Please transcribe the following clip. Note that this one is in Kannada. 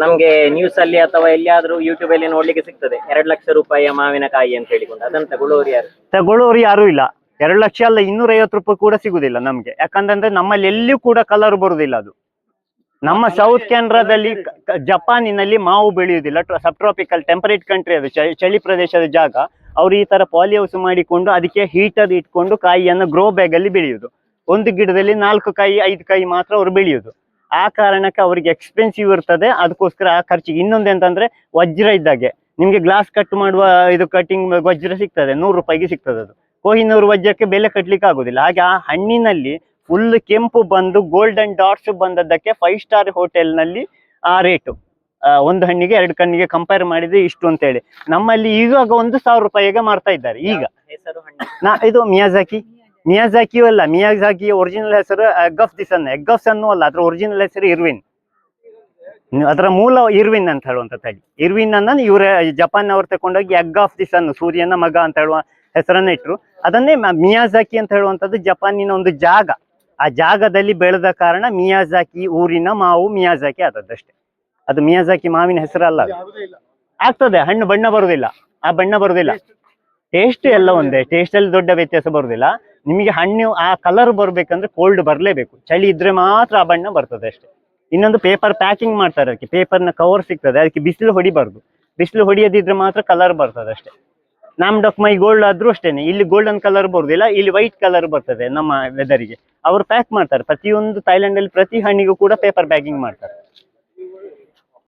ನಮ್ಗೆ ನ್ಯೂಸ್ ಅಲ್ಲಿ ಅಥವಾ ಎಲ್ಲಿಯಾದ್ರೂ ಯೂಟ್ಯೂಬ್ ಅಲ್ಲಿ ನೋಡ್ಲಿಕ್ಕೆ ಸಿಗ್ತದೆ. ಎರಡು ಲಕ್ಷ ರೂಪಾಯಿಯ ಮಾವಿನಕಾಯಿ ಅಂತ ಹೇಳಿಕೊಂಡು. ಅದನ್ನ ತಗೊಳ್ಳೋರು ಯಾರು? ತಗೊಳ್ಳೋರು ಯಾರು ಇಲ್ಲ. ಎರಡು ಲಕ್ಷ ಅಲ್ಲ ಇನ್ನೂರ ಐವತ್ತು ರೂಪಾಯಿ ಕೂಡ ಸಿಗುದಿಲ್ಲ ನಮ್ಗೆ. ಯಾಕಂತಂದ್ರೆ ನಮ್ಮಲ್ಲಿ ಎಲ್ಲಿಯೂ ಕೂಡ ಕಲರ್ ಬರುದಿಲ್ಲ ಅದು. ನಮ್ಮ ಸೌತ್ ಕೆನರಾದಲ್ಲಿ ಜಪಾನಿನಲ್ಲಿ ಮಾವು ಬೆಳೆಯುವುದಿಲ್ಲ. ಸಬ್ ಟ್ರಾಪಿಕಲ್ ಟೆಂಪರೇಟ್ ಕಂಟ್ರಿ ಅದು ಚಳಿ ಪ್ರದೇಶದ ಜಾಗ. ಅವ್ರು ಈ ತರ ಪಾಲಿ ಹೌಸ್ ಮಾಡಿಕೊಂಡು ಅದಕ್ಕೆ ಹೀಟರ್ ಇಟ್ಕೊಂಡು ಕಾಯಿಯನ್ನು ಗ್ರೋ ಬ್ಯಾಗ್ ಅಲ್ಲಿ ಬೆಳೆಯುವುದು. ಒಂದು ಗಿಡದಲ್ಲಿ ನಾಲ್ಕು ಕಾಯಿ ಐದು ಕಾಯಿ ಮಾತ್ರ ಅವ್ರು ಬೆಳೆಯುವುದು. ಆ ಕಾರಣಕ್ಕೆ ಅವರಿಗೆ ಎಕ್ಸ್ಪೆನ್ಸಿವ್ ಇರ್ತದೆ. ಅದಕ್ಕೋಸ್ಕರ ಆ ಖರ್ಚಿಗೆ ಇನ್ನೊಂದು ಎಂತಂದ್ರೆ ವಜ್ರ ಇದ್ದಾಗೆ. ನಿಮ್ಗೆ ಗ್ಲಾಸ್ ಕಟ್ ಮಾಡುವ ಇದು ಕಟಿಂಗ್ ವಜ್ರ ಸಿಗ್ತದೆ. ನೂರು ರೂಪಾಯಿಗೆ ಸಿಗ್ತದೆ ಅದು. ಕೋಹಿನೂರು ವಜ್ರಕ್ಕೆ ಬೆಲೆ ಕಟ್ಲಿಕ್ಕೆ ಆಗುದಿಲ್ಲ. ಹಾಗೆ ಆ ಹಣ್ಣಿನಲ್ಲಿ ಫುಲ್ ಕೆಂಪು ಬಂದು ಗೋಲ್ಡನ್ ಡಾಟ್ಸ್ ಬಂದದ್ದಕ್ಕೆ ಫೈವ್ ಸ್ಟಾರ್ ಹೋಟೆಲ್ನಲ್ಲಿ ಆ ರೇಟು ಒಂದು ಹಣ್ಣಿಗೆ ಎರಡು ಕಣ್ಣಿಗೆ ಕಂಪೇರ್ ಮಾಡಿದ್ರೆ ಇಷ್ಟು ಅಂತ ಹೇಳಿ ನಮ್ಮಲ್ಲಿ ಈವಾಗ ಒಂದು ಸಾವಿರ ರೂಪಾಯಿಗೆ ಮಾರ್ತಾ ಇದ್ದಾರೆ. ಈಗ. ನಾ ಇದು ಮಿಯಾಜಾಕಿ. ಮಿಯಾಜಾಕಿಯೂ ಅಲ್ಲ. ಮಿಯಾಜಾಕಿ ಒರಿಜಿನಲ್ ಹೆಸರು egg of the sun the sun egg of sun ಅಲ್ಲ, ಅದ್ರ ಒರಿಜಿನಲ್ ಹೆಸರು ಇರ್ವಿನ್ ಅದರ ಮೂಲ ಇರ್ವಿನ್ ಅಂತ ಹೇಳುವಂತ ತಳಿ. ಇರ್ವಿನ್ ಅನ್ನ ಇವ್ರ ಜಪಾನ್ ಅವ್ರು ತಗೊಂಡೋಗಿ ಎಗ್ ಆಫ್ ದಿ ಸನ್ ಸೂರ್ಯನ ಮಗ ಅಂತ ಹೇಳುವ ಹೆಸರನ್ನ ಇಟ್ರು. ಅದನ್ನೇ ಮಿಯಾಜಾಕಿ ಅಂತ ಹೇಳುವಂತದ್ದು ಜಪಾನಿನ ಒಂದು ಜಾಗ. ಆ ಜಾಗದಲ್ಲಿ ಬೆಳೆದ ಕಾರಣ ಮಿಯಾಜಾಕಿ ಊರಿನ ಮಾವು ಮಿಯಾಜಾಕಿ ಆದದ್ದಷ್ಟೇ ಅದು ಮಿಯಾಜಾಕಿ ಮಾವಿನ ಹೆಸರಲ್ಲ. ಆಗ್ತದೆ, ಹಣ್ಣು ಬಣ್ಣ ಬರುದಿಲ್ಲ. ಆ ಬಣ್ಣ ಬರುದಿಲ್ಲ. ಟೇಸ್ಟ್ ಎಲ್ಲ ಒಂದೇ. ಟೇಸ್ಟ್ ಅಲ್ಲಿ ದೊಡ್ಡ ವ್ಯತ್ಯಾಸ ಬರುದಿಲ್ಲ. ನಿಮಗೆ ಹಣ್ಣು, ಆ ಕಲರ್ ಬರ್ಬೇಕಂದ್ರೆ ಕೋಲ್ಡ್ ಬರಲೇಬೇಕು. ಚಳಿ ಇದ್ರೆ ಮಾತ್ರ ಆ ಬಣ್ಣ ಬರ್ತದೆ ಅಷ್ಟೇ. ಇನ್ನೊಂದು ಪೇಪರ್ ಪ್ಯಾಕಿಂಗ್ ಮಾಡ್ತಾರೆ ಅದಕ್ಕೆ. ಪೇಪರ್ನ ಕವರ್ ಸಿಗ್ತದೆ. ಅದಕ್ಕೆ ಬಿಸಿಲು ಹೊಡಿಬಾರ್ದು. ಬಿಸಿಲು ಹೊಡಿಯದಿದ್ರೆ ಮಾತ್ರ ಕಲರ್ ಬರ್ತದೆ ಅಷ್ಟೇ. ನಮ್ ಡಾಕ್ ಮೈ ಗೋಲ್ಡ್ ಆದ್ರೂ ಅಷ್ಟೇನೆ. ಇಲ್ಲಿ ಗೋಲ್ಡನ್ ಕಲರ್ ಬರುದಿಲ್ಲ, ಇಲ್ಲಿ ವೈಟ್ ಕಲರ್ ಬರ್ತದೆ ನಮ್ಮ ವೆದರಿಗೆ ಅವರು ಪ್ಯಾಕ್ ಮಾಡ್ತಾರೆ. ಪ್ರತಿಯೊಂದು ಥೈಲ್ಯಾಂಡ್ ಅಲ್ಲಿ ಪ್ರತಿ ಹಣ್ಣಿಗೂ ಕೂಡ ಪೇಪರ್ ಪ್ಯಾಕಿಂಗ್ ಮಾಡ್ತಾರೆ.